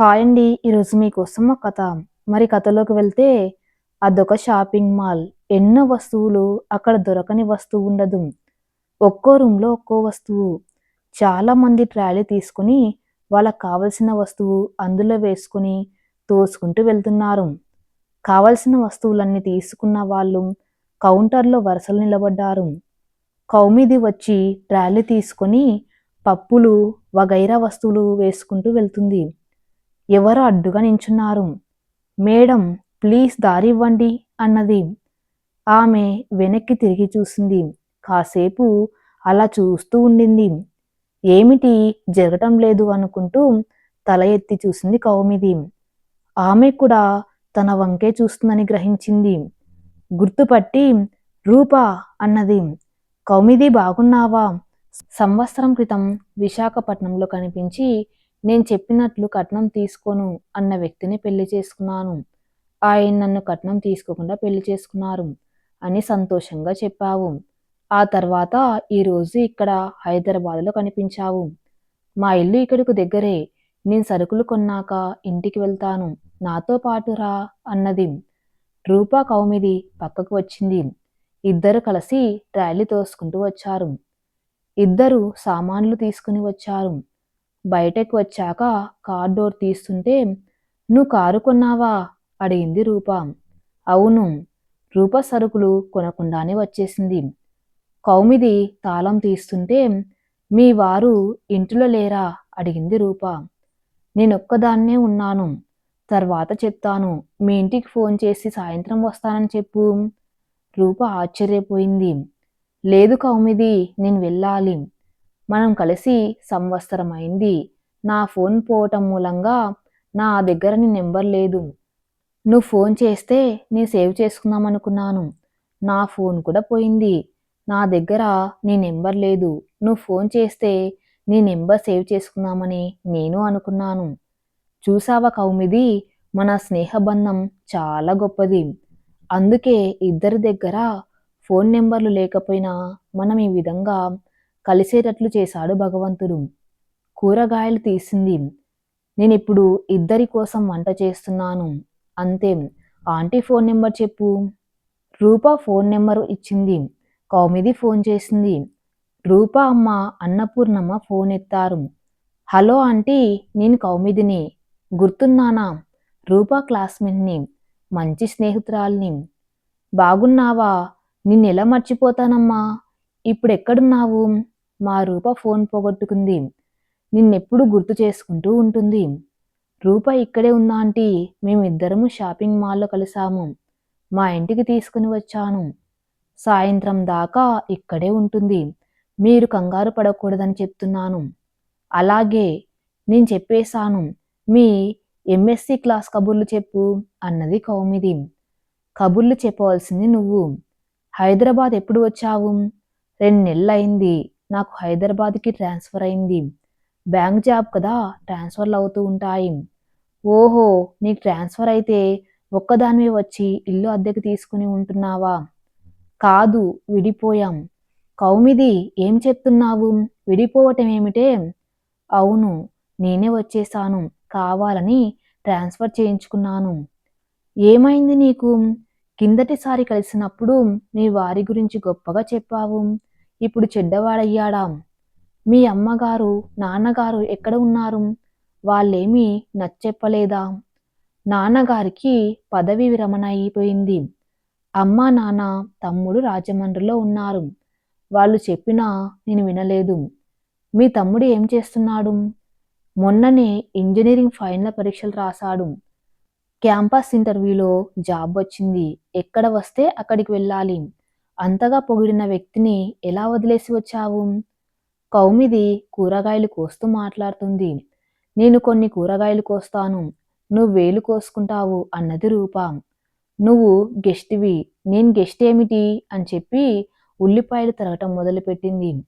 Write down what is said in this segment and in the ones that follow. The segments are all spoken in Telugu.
హాయ్ అండి ఈరోజు మీకోసం ఒక కథ. మరి కథలోకి వెళ్తే అదొక షాపింగ్ మాల్. ఎన్నో వస్తువులు అక్కడ దొరకని వస్తువు ఉండదు. ఒక్కో రూమ్లో ఒక్కో వస్తువు. చాలామంది ట్రాలీ తీసుకుని వాళ్ళకి కావలసిన వస్తువు అందులో వేసుకుని తోసుకుంటూ వెళ్తున్నారు. కావలసిన వస్తువులన్నీ తీసుకున్న వాళ్ళు కౌంటర్లో వరుసలు నిలబడ్డారు. కౌమిది వచ్చి ట్రాలీ తీసుకొని పప్పులు వగైరా వస్తువులు వేసుకుంటూ వెళ్తుంది. ఎవరో అడ్డుగా నించున్నారు. మేడం ప్లీజ్ దారి ఇవ్వండి అన్నది. ఆమె వెనక్కి తిరిగి చూసింది. కాసేపు అలా చూస్తూ ఉండింది. ఏమిటి జరగటం లేదు అనుకుంటూ తల ఎత్తి చూసింది కౌమిది. ఆమె కూడా తన వంకే చూస్తుందని గ్రహించింది. గుర్తుపట్టి రూపా అన్నది. కౌమిది బాగున్నావా? సంవత్సరం క్రితం విశాఖపట్నంలో కనిపించి నేను చెప్పినట్లు కట్నం తీసుకోను అన్న వ్యక్తిని పెళ్ళి చేసుకున్నాను. ఆయన నన్ను కట్నం తీసుకోకుండా పెళ్ళి చేసుకున్నారు అని సంతోషంగా చెప్పావు. ఆ తర్వాత ఈరోజు ఇక్కడ హైదరాబాద్లో కనిపించావు. మా ఇల్లు ఇక్కడికి దగ్గరే. నేను సరుకులు కొన్నాక ఇంటికి వెళ్తాను. నాతో పాటు రా అన్నది. రూపా కౌమిది పక్కకు వచ్చింది. ఇద్దరు కలిసి ర్యాలీ తోసుకుంటూ వచ్చారు. ఇద్దరు సామాన్లు తీసుకుని వచ్చారు. బయటకు వచ్చాక కార్ డోర్ తీస్తుంటే నువ్వు కారు కొన్నావా? అడిగింది రూప. అవును రూప సరుకులు కొనకుండానే వచ్చేసింది. కౌమిది తాళం తీస్తుంటే మీ వారు ఇంటిలో లేరా? అడిగింది రూప. నేనొక్కదాన్నే ఉన్నాను. తర్వాత చెప్తాను. మీ ఇంటికి ఫోన్ చేసి సాయంత్రం వస్తానని చెప్పు. రూప ఆశ్చర్యపోయింది. లేదు కౌమిది నేను వెళ్ళాలి. మనం కలిసి సంవత్సరం అయింది నా ఫోన్ పోవటం మూలంగా నా దగ్గర నీ నెంబర్ లేదు. నువ్వు ఫోన్ చేస్తే నీ సేవ్ చేసుకుందాం అనుకున్నాను. నా ఫోన్ కూడా పోయింది. నా దగ్గర నీ నెంబర్ లేదు. నువ్వు ఫోన్ చేస్తే నీ నెంబర్ సేవ్ చేసుకుందామని నేను అనుకున్నాను. చూసావా కౌమిది? మన స్నేహబంధం చాలా గొప్పది. అందుకే ఇద్దరి దగ్గర ఫోన్ నెంబర్లు లేకపోయినా మనం ఈ విధంగా కలిసేటట్లు చేశాడు భగవంతుడు. కూరగాయలు తీసింది. నేను ఇప్పుడు ఇద్దరి కోసం వంట చేస్తున్నాను. అంతే. ఆంటీ ఫోన్ నెంబర్ చెప్పు. రూపా ఫోన్ నెంబర్ ఇచ్చింది. కౌమిది ఫోన్ చేసింది. రూపా అమ్మ అన్నపూర్ణమ్మ ఫోన్ ఎత్తారు. హలో ఆంటీ నేను కౌమిదిని. గుర్తున్నానా? రూపా క్లాస్మేట్ని. మంచి స్నేహితురాల్ని. బాగున్నావా? నిన్నెలా మర్చిపోతానమ్మా? ఇప్పుడు ఎక్కడున్నావు మా రూప ఫోన్ పోగొట్టుకుంది. నిన్నెప్పుడు గుర్తు చేసుకుంటూ ఉంటుంది. రూప ఇక్కడే ఉందా ఆంటీ మేమిద్దరము షాపింగ్ మాల్లో కలిసాము. మా ఇంటికి తీసుకుని వచ్చాను. సాయంత్రం దాకా ఇక్కడే ఉంటుంది. మీరు కంగారు పడకూడదని చెప్తున్నాను. అలాగే నేను చెప్పేశాను. మీ ఎంఎస్సి క్లాస్ కబుర్లు చెప్పు అన్నది కౌమిది. కబుర్లు చెప్పవలసింది నువ్వు. హైదరాబాద్ ఎప్పుడు వచ్చావు? రెండు నెలలు అయింది నాకు హైదరాబాద్కి ట్రాన్స్ఫర్ అయింది. బ్యాంక్ జాబ్ కదా ట్రాన్స్ఫర్లు అవుతూ ఉంటాయి. ఓహో నీకు ట్రాన్స్ఫర్ అయితే ఒక్కదానివే వచ్చి ఇల్లు అద్దెకు తీసుకుని ఉంటున్నావా? కాదు విడిపోయాం. కౌమిది ఏం చెప్తున్నావు? విడిపోవటం ఏమిటే అవును నేనే వచ్చేసాను. కావాలని ట్రాన్స్ఫర్ చేయించుకున్నాను. ఏమైంది నీకు? కిందటిసారి కలిసినప్పుడు మీ వారి గురించి గొప్పగా చెప్పావు. ఇప్పుడు చెడ్డవాడయ్యాడా. మీ అమ్మగారు నాన్నగారు ఎక్కడ ఉన్నారు? వాళ్ళేమీ నచ్చెప్పలేదా. నాన్నగారికి పదవి విరమణ అయిపోయింది. అమ్మ నాన్న తమ్ముడు రాజమండ్రిలో ఉన్నారు. వాళ్ళు చెప్పినా నేను వినలేదు. మీ తమ్ముడు ఏం చేస్తున్నాడు? మొన్ననే ఇంజనీరింగ్ ఫైనల్ పరీక్షలు రాశాడు. క్యాంపస్ ఇంటర్వ్యూలో జాబ్ వచ్చింది. ఎక్కడ వస్తే అక్కడికి వెళ్ళాలి. అంతగా పొగిడిన వ్యక్తిని ఎలా వదిలేసి వచ్చావు? కౌమిది కూరగాయలు కోస్తూ మాట్లాడుతుంది. నేను కొన్ని కూరగాయలు కోస్తాను. నువ్వు వేలు కోసుకుంటావు అన్నది రూప. నువ్వు గెస్ట్వి. నేను గెస్ట్ ఏమిటి? అని చెప్పి ఉల్లిపాయలు తరగటం మొదలుపెట్టింది.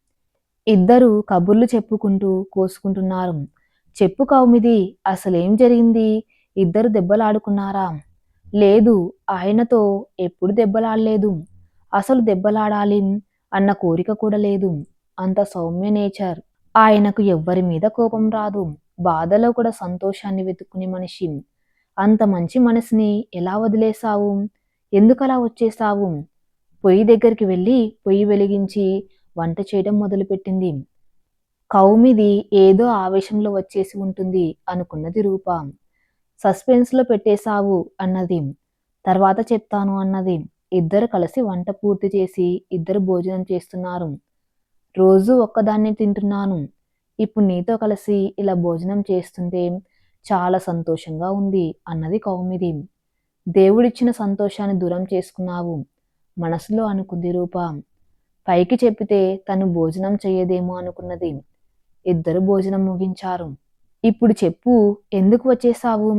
ఇద్దరు కబుర్లు చెప్పుకుంటూ కోసుకుంటున్నారు. చెప్పు కౌమిది అసలేం జరిగింది? ఇద్దరు దెబ్బలాడుకున్నారా? లేదు ఆయనతో ఎప్పుడు దెబ్బలాడలేదు. అసలు దెబ్బలాడాలి అన్న కోరిక కూడా లేదు. అంత సౌమ్య నేచర్. ఆయనకు ఎవ్వరి మీద కోపం రాదు. బాధలో కూడా సంతోషాన్ని వెతుక్కునే మనిషి. అంత మంచి మనసుని ఎలా వదిలేశావు? ఎందుకలా వచ్చేశావు? పొయ్యి దగ్గరికి వెళ్ళి పొయ్యి వెలిగించి వంట చేయడం మొదలుపెట్టింది. కౌమిది ఏదో ఆవేశంలో వచ్చేసి ఉంటుంది అనుకున్నది రూప. సస్పెన్స్లో పెట్టేశావు అన్నది. తర్వాత చెప్తాను అన్నది. ఇద్దరు కలిసి వంట పూర్తి చేసి ఇద్దరు భోజనం చేస్తున్నారు. రోజు ఒక్కదాన్ని తింటున్నాను. ఇప్పుడు నీతో కలిసి ఇలా భోజనం చేస్తుంటే చాలా సంతోషంగా ఉంది అన్నది కౌమిది. దేవుడిచ్చిన సంతోషాన్ని దూరం చేసుకున్నావు. మనసులో అనుకుంది రూప. పైకి చెప్పితే తను భోజనం చేయదేమో అనుకున్నది. ఇద్దరు భోజనం ముగించారు. ఇప్పుడు చెప్పు ఎందుకు వచ్చేసావు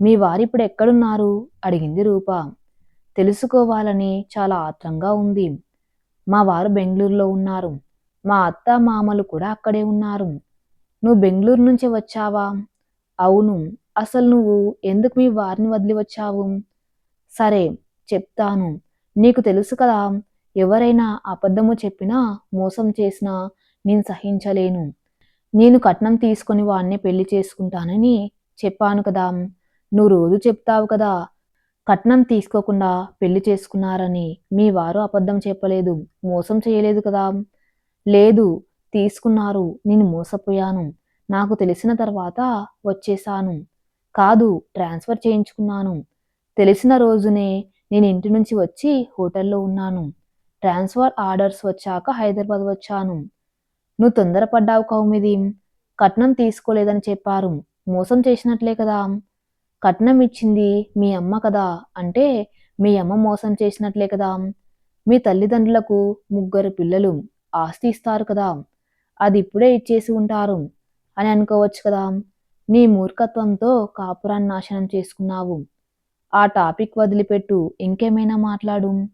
మీ వారిప్పుడు ఎక్కడున్నారు? అడిగింది రూప. తెలుసుకోవాలని చాలా ఆత్రంగా ఉంది. మా వారు బెంగళూరులో ఉన్నారు. మా అత్త మామలు కూడా అక్కడే ఉన్నారు. నువ్వు బెంగళూరు నుంచి వచ్చావా? అవును. అసలు నువ్వు ఎందుకు మీ వారిని వదిలి వచ్చావు? సరే చెప్తాను. నీకు తెలుసు కదా ఎవరైనా అబద్ధము చెప్పినా మోసం చేసినా నేను సహించలేను. నేను కట్నం తీసుకొని వాడిని పెళ్ళి చేసుకుంటానని చెప్పాను కదా. నువ్వు రోజు చెప్తావు కదా కట్నం తీసుకోకుండా పెళ్ళి చేసుకున్నారని మీ వారు అబద్ధం చెప్పలేదు. మోసం చేయలేదు కదా. లేదు తీసుకున్నారు. నేను మోసపోయాను. నాకు తెలిసిన తర్వాత వచ్చేసాను కాదు ట్రాన్స్ఫర్ చేయించుకున్నాను. తెలిసిన రోజునే నేను ఇంటి నుంచి వచ్చి హోటల్లో ఉన్నాను. ట్రాన్స్ఫర్ ఆర్డర్స్ వచ్చాక హైదరాబాద్ వచ్చాను. నువ్వు తొందరపడ్డావు కౌమిది. కట్నం తీసుకోలేదని చెప్పారు. మోసం చేసినట్లే కదా. కట్నం ఇచ్చింది మీ అమ్మ కదా అంటే మీ అమ్మ మోసం చేసినట్లే కదా. మీ తల్లిదండ్రులకు ముగ్గురు పిల్లలు ఆస్తి ఇస్తారు కదా. అది ఇప్పుడే ఇచ్చేసి ఉంటారు అని అనుకోవచ్చు కదా. నీ మూర్ఖత్వంతో కాపురాన్ని నాశనం చేసుకున్నావు. ఆ టాపిక్ వదిలిపెట్టు ఇంకేమైనా మాట్లాడు.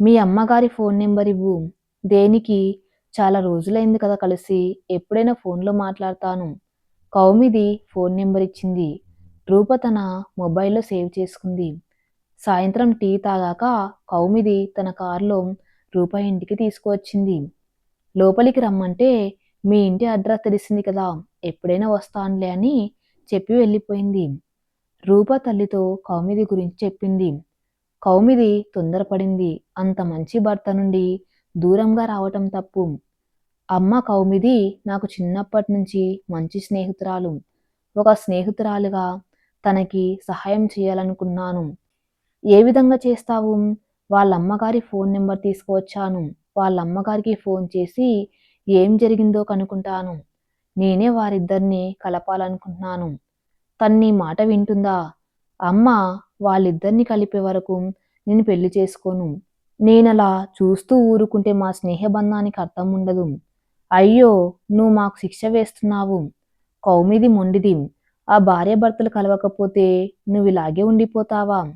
మీ అమ్మగారి ఫోన్ నెంబర్ ఇవ్వు. దేనికి? చాలా రోజులైంది కదా కలిసి ఎప్పుడైనా ఫోన్లో మాట్లాడతాను. కౌమిది ఫోన్ నెంబర్ ఇచ్చింది. రూప తన మొబైల్లో సేవ్ చేసుకుంది. సాయంత్రం టీ తాగాక కౌమిది తన కారులో రూప ఇంటికి తీసుకువచ్చింది. లోపలికి రమ్మంటే మీ ఇంటి అడ్రస్ తెలిసింది కదా ఎప్పుడైనా వస్తానులే అని చెప్పి వెళ్ళిపోయింది. రూప తల్లితో కౌమిది గురించి చెప్పింది. కౌమిది తొందరపడింది. అంత మంచి భర్త నుండి దూరంగా రావటం తప్పు. అమ్మ కౌమిది నాకు చిన్నప్పటి నుంచి మంచి స్నేహితురాలు. ఒక స్నేహితురాలుగా తనకి సహాయం చేయాలనుకున్నాను. ఏ విధంగా చేస్తావు? వాళ్ళ అమ్మగారి ఫోన్ నెంబర్ తీసుకువచ్చాను. వాళ్ళ అమ్మగారికి ఫోన్ చేసి ఏం జరిగిందో కనుక్కుంటాను. నేనే వారిద్దరిని కలపాలనుకుంటున్నాను. తన్ని మాట వింటుందా? అమ్మ వాళ్ళిద్దరిని కలిపే వరకు నేను పెళ్ళి చేసుకోను. నేనలా చూస్తూ ఊరుకుంటే మా స్నేహబంధానికి అర్థం ఉండదు. అయ్యో నువ్వు మాకు శిక్ష వేస్తున్నావు. కౌమిది మొండిది. ఆ భార్యాభర్తలు కలవకపోతే నువ్వు ఇలాగే ఉండిపోతావా?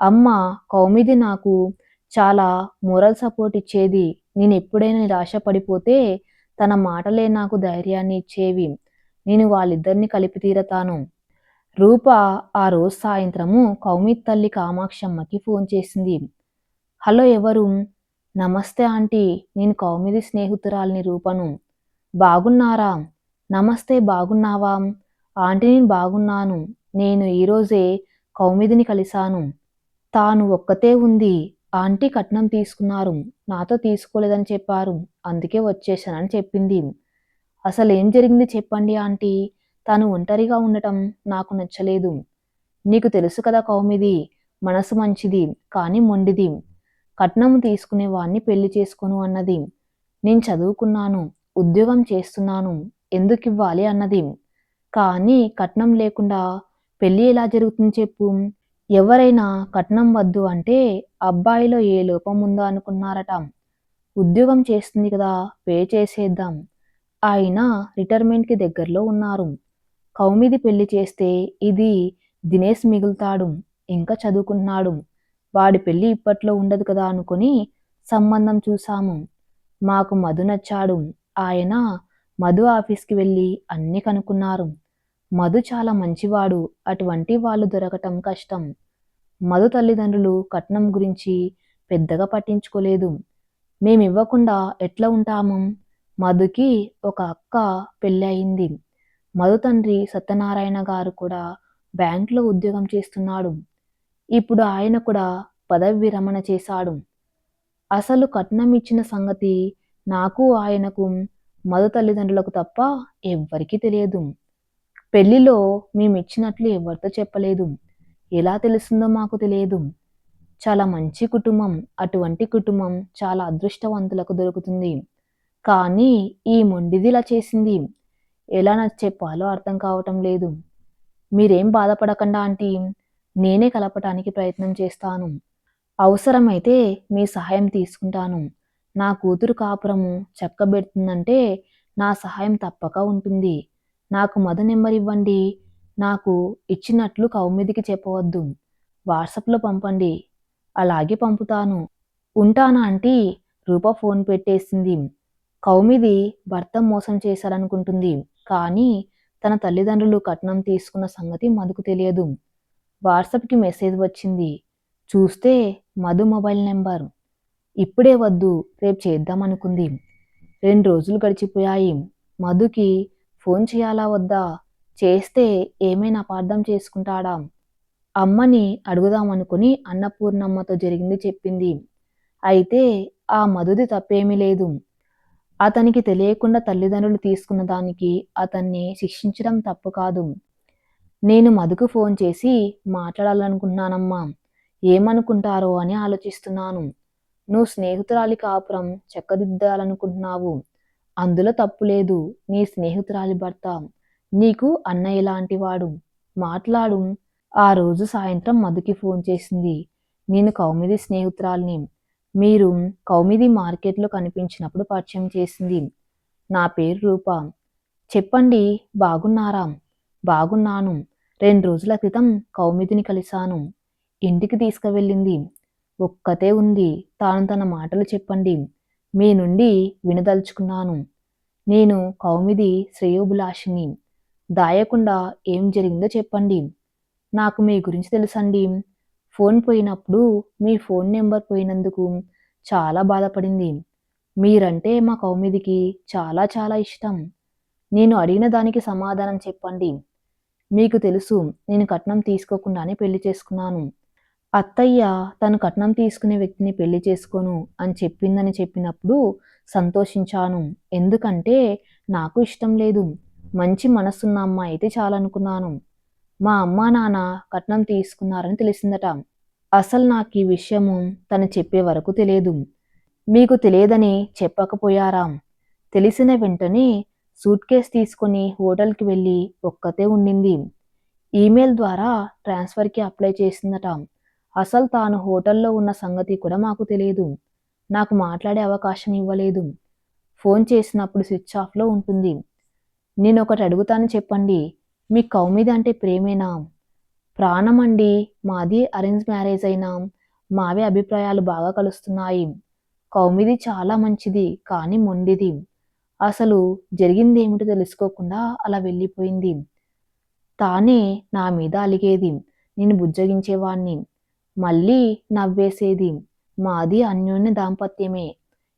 అమ్మ కౌమిది నాకు చాలా మోరల్ సపోర్ట్ ఇచ్చేది. నేను ఎప్పుడైనా నిరాశ పడిపోతే తన మాటలే నాకు ధైర్యాన్ని ఇచ్చేవి. నేను వాళ్ళిద్దరిని కలిపి తీరతాను. రూప ఆ రోజు సాయంత్రము కౌమిద్ తల్లి కామాక్షమ్మకి ఫోన్ చేసింది. హలో ఎవరు? నమస్తే ఆంటీ. నేను కౌమిది స్నేహితురాలిని రూపను. బాగున్నారా? నమస్తే బాగున్నావా? ఆంటీ నేను బాగున్నాను. నేను ఈరోజే కౌమిదిని కలిశాను. తాను ఒక్కతే ఉంది. ఆంటీ కట్నం తీసుకున్నారు. నాతో తీసుకోలేదని చెప్పారు. అందుకే వచ్చేసానని చెప్పింది. అసలు ఏం జరిగింది చెప్పండి ఆంటీ. తాను ఒంటరిగా ఉండటం నాకు నచ్చలేదు. నీకు తెలుసు కదా కౌమిది మనసు మంచిది కానీ మొండిది. కట్నం తీసుకునే వాణ్ణి పెళ్ళి చేసుకోను అన్నది. నేను చదువుకున్నాను ఉద్యోగం చేస్తున్నాను. ఎందుకు ఇవ్వాలి అన్నది. కానీ కట్నం లేకుండా పెళ్ళి ఎలా జరుగుతుంది చెప్పు. ఎవరైనా కట్నం వద్దు అంటే అబ్బాయిలో ఏ లోపం ఉందో అనుకున్నారట. ఉద్యోగం చేస్తుంది కదా పే చేసేద్దాం. ఆయన రిటైర్మెంట్కి దగ్గరలో ఉన్నారు. కౌమిది పెళ్ళి చేస్తే ఇది దినేష్ మిగులుతాడు ఇంకా చదువుకుంటున్నాడు. వాడి పెళ్ళి ఇప్పట్లో ఉండదు కదా అనుకుని సంబంధం చూశాము. మాకు మధు నచ్చాడు. ఆయన మధు ఆఫీస్కి వెళ్ళి అన్నీ కనుక్కున్నారు. మధు చాలా మంచివాడు. అటువంటి వాళ్ళు దొరకటం కష్టం. మధు తల్లిదండ్రులు కట్నం గురించి పెద్దగా పట్టించుకోలేదు. మేమివ్వకుండా ఎట్లా ఉంటాము? మధుకి ఒక అక్క పెళ్ళి అయింది. మధు తండ్రి సత్యనారాయణ గారు కూడా బ్యాంకులో ఉద్యోగం చేస్తున్నాడు. ఇప్పుడు ఆయన కూడా పదవి విరమణ చేశాడు. అసలు కట్నం ఇచ్చిన సంగతి నాకు ఆయనకు మధు తల్లిదండ్రులకు తప్ప ఎవ్వరికీ తెలియదు. పెళ్ళిలో మేమిచ్చినట్లు ఎవరితో చెప్పలేదు. ఎలా తెలుస్తుందో మాకు తెలియదు. చాలా మంచి కుటుంబం అటువంటి కుటుంబం చాలా అదృష్టవంతులకు దొరుకుతుంది. కానీ ఈ మొండిది ఇలా చేసింది. ఎలా నాకు చెప్పాలో అర్థం కావటం లేదు. మీరేం బాధపడకుండా ఆంటీ. నేనే కలపటానికి ప్రయత్నం చేస్తాను. అవసరమైతే మీ సహాయం తీసుకుంటాను. నా కూతురు కాపురము చక్కబెడుతుందంటే నా సహాయం తప్పక ఉంటుంది. నాకు మద నెంబర్ ఇవ్వండి నాకు ఇచ్చినట్లు కౌమిదికి చెప్పవద్దు. వాట్సాప్లో పంపండి. అలాగే పంపుతాను. ఉంటానా ఆంటీ? రూప ఫోన్ పెట్టేసింది. కౌమిది భర్త మోసం చేశారనుకుంటుంది. కానీ తన తల్లిదండ్రులు కట్నం తీసుకున్న సంగతి మధుకు తెలియదు. వాట్సాప్కి మెసేజ్ వచ్చింది. చూస్తే మధు మొబైల్ నెంబర్. ఇప్పుడే వద్దు రేపు చేద్దామనుకుంది. రెండు రోజులు గడిచిపోయాయి. మధుకి ఫోన్ చేయాలా వద్దా? చేస్తే ఏమైనా అపార్థం చేసుకుంటాడా? అమ్మని అడుగుదామనుకుని అన్నపూర్ణమ్మతో జరిగింది చెప్పింది. అయితే ఆ మధుది తప్పేమీ లేదు. అతనికి తెలియకుండా తల్లిదండ్రులు తీసుకున్న దానికి అతన్ని శిక్షించడం తప్పు కాదు. నేను మధుకు ఫోన్ చేసి మాట్లాడాలనుకుంటున్నానమ్మా ఏమనుకుంటారో అని ఆలోచిస్తున్నాను. నువ్వు స్నేహితురాలి కాపురం చెక్కదిద్దాలనుకుంటున్నావు. అందులో తప్పు లేదు. నీ స్నేహితురాలి భర్త. నీకు అన్నయ్య లాంటివాడు మాట్లాడు. ఆ రోజు సాయంత్రం మధుకి ఫోన్ చేసింది. నేను కౌమిది స్నేహితురాల్ని. మీరు కౌమిది మార్కెట్లో కనిపించినప్పుడు పరిచయం చేసింది. నా పేరు రూప. చెప్పండి బాగున్నారా? బాగున్నాను. రెండు రోజుల క్రితం కౌమిదిని కలిశాను. ఇంటికి తీసుకువెళ్ళింది. ఒక్కతే ఉంది. తాను తన మాటలు చెప్పండి. మీ నుండి వినదలుచుకున్నాను. నేను కౌమిది శ్రేయోభిలాషిని. దాయకుండా ఏం జరిగిందో చెప్పండి. నాకు మీ గురించి తెలుసండి. ఫోన్ పోయినప్పుడు మీ ఫోన్ నెంబర్ పోయినందుకు చాలా బాధపడింది. మీరంటే మా కౌమిదికి చాలా చాలా ఇష్టం. నేను అడిగిన దానికి సమాధానం చెప్పండి. మీకు తెలుసు నేను కట్నం తీసుకోకుండానే పెళ్ళి చేసుకున్నాను. అత్తయ్య తను కట్నం తీసుకునే వ్యక్తిని పెళ్ళి చేసుకోను అని చెప్పిందని చెప్పినప్పుడు సంతోషించాను. ఎందుకంటే నాకు ఇష్టం లేదు. మంచి మనసున్న అమ్మాయి అయితే చాలనుకున్నాను. మా అమ్మా నాన్న కట్నం తీసుకున్నారని తెలిసిందట. అసలు నాకు ఈ విషయము తను చెప్పే వరకు తెలియదు. మీకు తెలియదని చెప్పకపోయారా? తెలిసిన వెంటనే సూట్ కేస్ తీసుకొని హోటల్కి వెళ్ళి ఒక్కతే ఉండింది. ఈమెయిల్ ద్వారా ట్రాన్స్ఫర్కి అప్లై చేసిందట. అసలు తాను హోటల్లో ఉన్న సంగతి కూడా మాకు తెలియదు. నాకు మాట్లాడే అవకాశం ఇవ్వలేదు. ఫోన్ చేసినప్పుడు స్విచ్ ఆఫ్లో ఉంటుంది. నేను ఒకటి అడుగుతాను చెప్పండి. మీ కౌమిది అంటే ప్రేమేనా? ప్రాణం అండి మాది అరేంజ్ మ్యారేజ్ అయినా మావే అభిప్రాయాలు బాగా కలుస్తున్నాయి. కౌమిది చాలా మంచిది కానీ మొండిది. అసలు జరిగింది ఏమిటో తెలుసుకోకుండా అలా వెళ్ళిపోయింది. తానే నా మీద అలిగేది. నేను బుజ్జగించేవాణ్ణి. మళ్ళీ నవ్వేసేది. మాది అన్యోన్య దాంపత్యమే.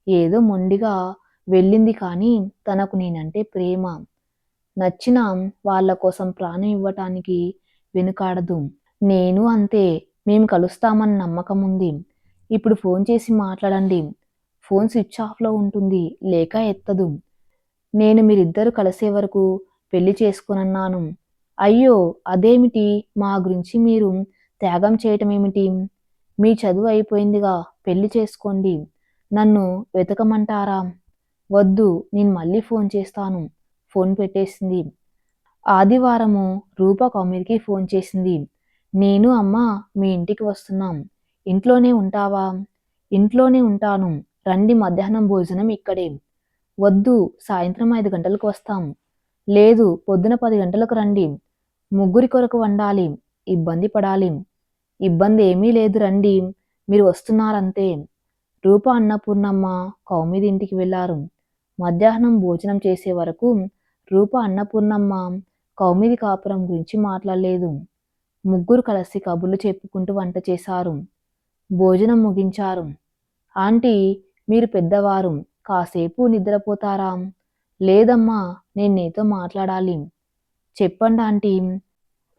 ఏదో మొండిగా వెళ్ళింది కానీ తనకు నేనంటే ప్రేమ. నచ్చిన వాళ్ళ కోసం ప్రాణం ఇవ్వటానికి వెనుకాడదు. నేను అంతే. మేము కలుస్తామన్న నమ్మకం ఉంది. ఇప్పుడు ఫోన్ చేసి మాట్లాడండి. ఫోన్ స్విచ్ ఆఫ్లో ఉంటుంది. లేక ఎత్తదు. నేను మీరిద్దరు కలిసే వరకు పెళ్ళి చేసుకోనన్నాను. అయ్యో అదేమిటి? మా గురించి మీరు త్యాగం చేయటం ఏమిటి? మీ చదువు అయిపోయిందిగా పెళ్ళి చేసుకోండి. నన్ను వెతకమంటారా? వద్దు నేను మళ్ళీ ఫోన్ చేస్తాను. ఫోన్ పెట్టేసింది. ఆదివారము రూప కౌమిరికి ఫోన్ చేసింది. నేను అమ్మ మీ ఇంటికి వస్తున్నాం. ఇంట్లోనే ఉంటావా? ఇంట్లోనే ఉంటాను. రండి మధ్యాహ్నం భోజనం ఇక్కడే. వద్దు సాయంత్రం ఐదు గంటలకు వస్తాం. లేదు పొద్దున పది గంటలకు రండి. ముగ్గురి కొరకు వండాలి. ఇబ్బంది పడాలి. ఇబ్బంది ఏమీ లేదు రండి. మీరు వస్తున్నారంతే. రూప అన్నపూర్ణమ్మ కౌమిదింటికి వెళ్ళారు మధ్యాహ్నం భోజనం చేసే వరకు రూప అన్నపూర్ణమ్మ కౌమిది కాపురం గురించి మాట్లాడలేదు. ముగ్గురు కలిసి కబుర్లు చెప్పుకుంటూ వంట చేశారు. భోజనం ముగించారు. ఆంటీ మీరు పెద్దవారు. కాసేపు నిద్రపోతారా? లేదమ్మా నేను నీతో మాట్లాడాలి. చెప్పండి ఆంటీ.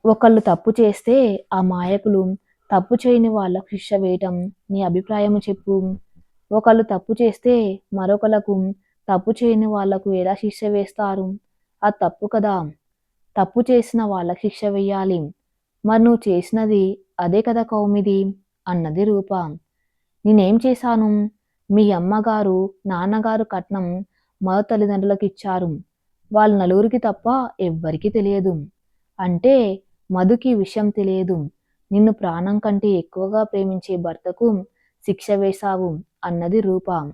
ఒకళ్ళు తప్పు చేస్తే ఆ మాయకులు తప్పు చేయని వాళ్ళకు శిక్ష వేయటం నీ అభిప్రాయం చెప్పు. ఒకళ్ళు తప్పు చేస్తే మరొకలకు తప్పు చేయని వాళ్ళకు ఎలా శిక్ష వేస్తారు? అది తప్పు కదా. తప్పు చేసిన వాళ్ళకి శిక్ష వేయాలి. మరి నువ్వు చేసినది అదే కదా కౌమిది అన్నది రూప. నేనేం చేశాను? మీ అమ్మగారు నాన్నగారు కట్నం మరో తల్లిదండ్రులకు ఇచ్చారు. వాళ్ళ నలుగురికి తప్ప ఎవ్వరికీ తెలియదు. అంటే మధుకి విషయం తెలియదు. నిన్ను ప్రాణం కంటే ఎక్కువగా ప్రేమించే భర్తకు శిక్ష వేశావు అన్నది రూప.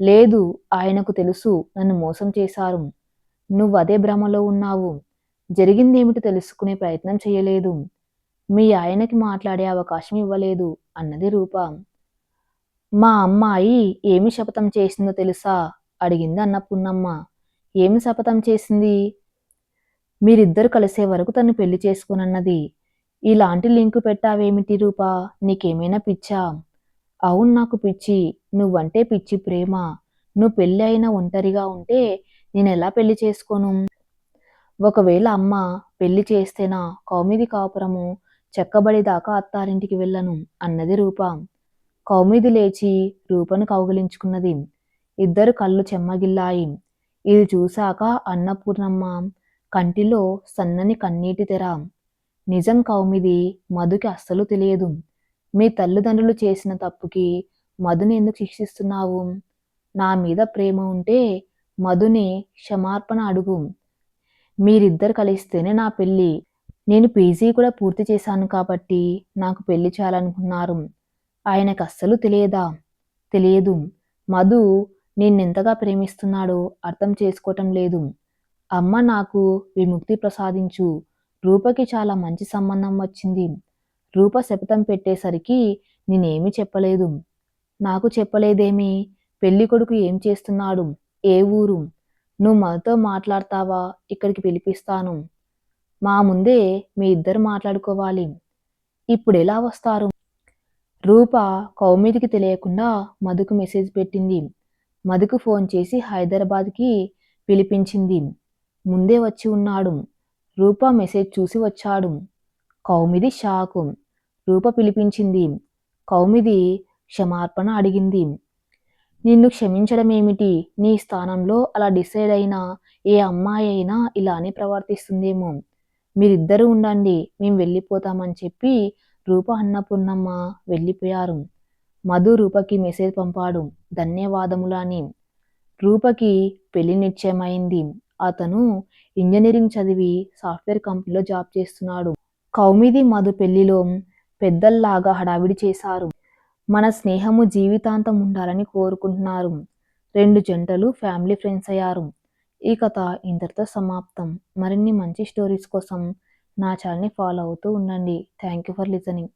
లేదు ఆయనకు తెలుసు నన్ను మోసం చేశారు. నువ్వు అదే భ్రమలో ఉన్నావు. జరిగిందేమిటి తెలుసుకునే ప్రయత్నం చేయలేదు. మీ ఆయనకి మాట్లాడే అవకాశం ఇవ్వలేదు అన్నది రూప. మా అమ్మాయి ఏమి శపథం చేసిందో తెలుసా? అడిగింది అన్నపున్నమ్మ ఏమి శపథం చేసింది? మీరిద్దరు కలిసే వరకు తను పెళ్ళి చేసుకోనన్నది. ఇలాంటి లింకు పెట్టావేమిటి రూపా? నీకేమైనా పిచ్చా? అవును నాకు పిచ్చి. నువ్వంటే పిచ్చి ప్రేమ. నువ్వు పెళ్ళి అయినా ఒంటరిగా ఉంటే నేను ఎలా పెళ్ళి చేసుకోను? ఒకవేళ అమ్మ పెళ్ళి చేస్తేనా కౌమిది కాపురము చెక్కబడిదాకా అత్తారింటికి వెళ్ళను అన్నది రూప. కౌమిది లేచి రూపను కౌగిలించుకున్నది. ఇద్దరు కళ్ళు చెమ్మగిల్లాయి. ఇది చూశాక అన్నపూర్ణమ్మ కంటిలో సన్నని కన్నీటి తెర. నిజం కౌమిది మధుకి అస్సలు తెలియదు. మీ తల్లిదండ్రులు చేసిన తప్పుకి మధుని ఎందుకు శిక్షిస్తున్నావు? నా మీద ప్రేమ ఉంటే మధుని క్షమార్పణ అడుగు. మీరిద్దరు కలిస్తేనే నా పెళ్ళి. నేను పీజీ కూడా పూర్తి చేశాను కాబట్టి నాకు పెళ్ళి చేయాలనుకున్నారు. ఆయనకు అస్సలు తెలియదా? తెలియదు. మధు నిన్నెంతగా ప్రేమిస్తున్నాడో అర్థం చేసుకోవటం లేదు. అమ్మ నాకు విముక్తి ప్రసాదించు. రూపకి చాలా మంచి సంబంధం వచ్చింది. రూప శపథం పెట్టేసరికి నేనేమి చెప్పలేదు. నాకు చెప్పలేదేమి? పెళ్ళి కొడుకు ఏం చేస్తున్నాడు? ఏ ఊరు? నువ్వు మాతో మాట్లాడతావా? ఇక్కడికి పిలిపిస్తాను. మా ముందే మీ ఇద్దరు మాట్లాడుకోవాలి. ఇప్పుడు ఎలా వస్తారు? రూప కౌమిదికి తెలియకుండా మధుకు మెసేజ్ పెట్టింది. మధుకు ఫోన్ చేసి హైదరాబాద్కి పిలిపించింది. ముందే వచ్చి ఉన్నాడు. రూప మెసేజ్ చూసి వచ్చాడు. కౌమిది షాకు. రూప పిలిపించింది. కౌమిది క్షమార్పణ అడిగింది. నిన్ను క్షమించడం ఏమిటి నీ స్థానంలో అలా డిసైడ్ అయినా ఏ అమ్మాయి అయినా ఇలానే ప్రవర్తిస్తుందేమో. మీరిద్దరూ ఉండండి మేము వెళ్ళిపోతామని చెప్పి రూప అన్నపూర్ణమ్మ వెళ్ళిపోయారు. మధు రూపకి మెసేజ్ పంపాడు. ధన్యవాదములని. అని రూపకి పెళ్ళి నిశ్చయమైంది. అతను ఇంజనీరింగ్ చదివి సాఫ్ట్వేర్ కంపెనీలో జాబ్ చేస్తున్నాడు. కౌమిది మధు పెళ్ళిలో పెద్దల్లాగా హడావిడి చేశారు. మన స్నేహము జీవితాంతం ఉండాలని కోరుకుంటున్నారు. రెండు జంటలు ఫ్యామిలీ ఫ్రెండ్స్ అయ్యారు. ఈ కథ ఇంతటితో సమాప్తం. మరిన్ని మంచి స్టోరీస్ కోసం నా ఛానల్ని ఫాలో అవుతూ ఉండండి. Thank you for listening.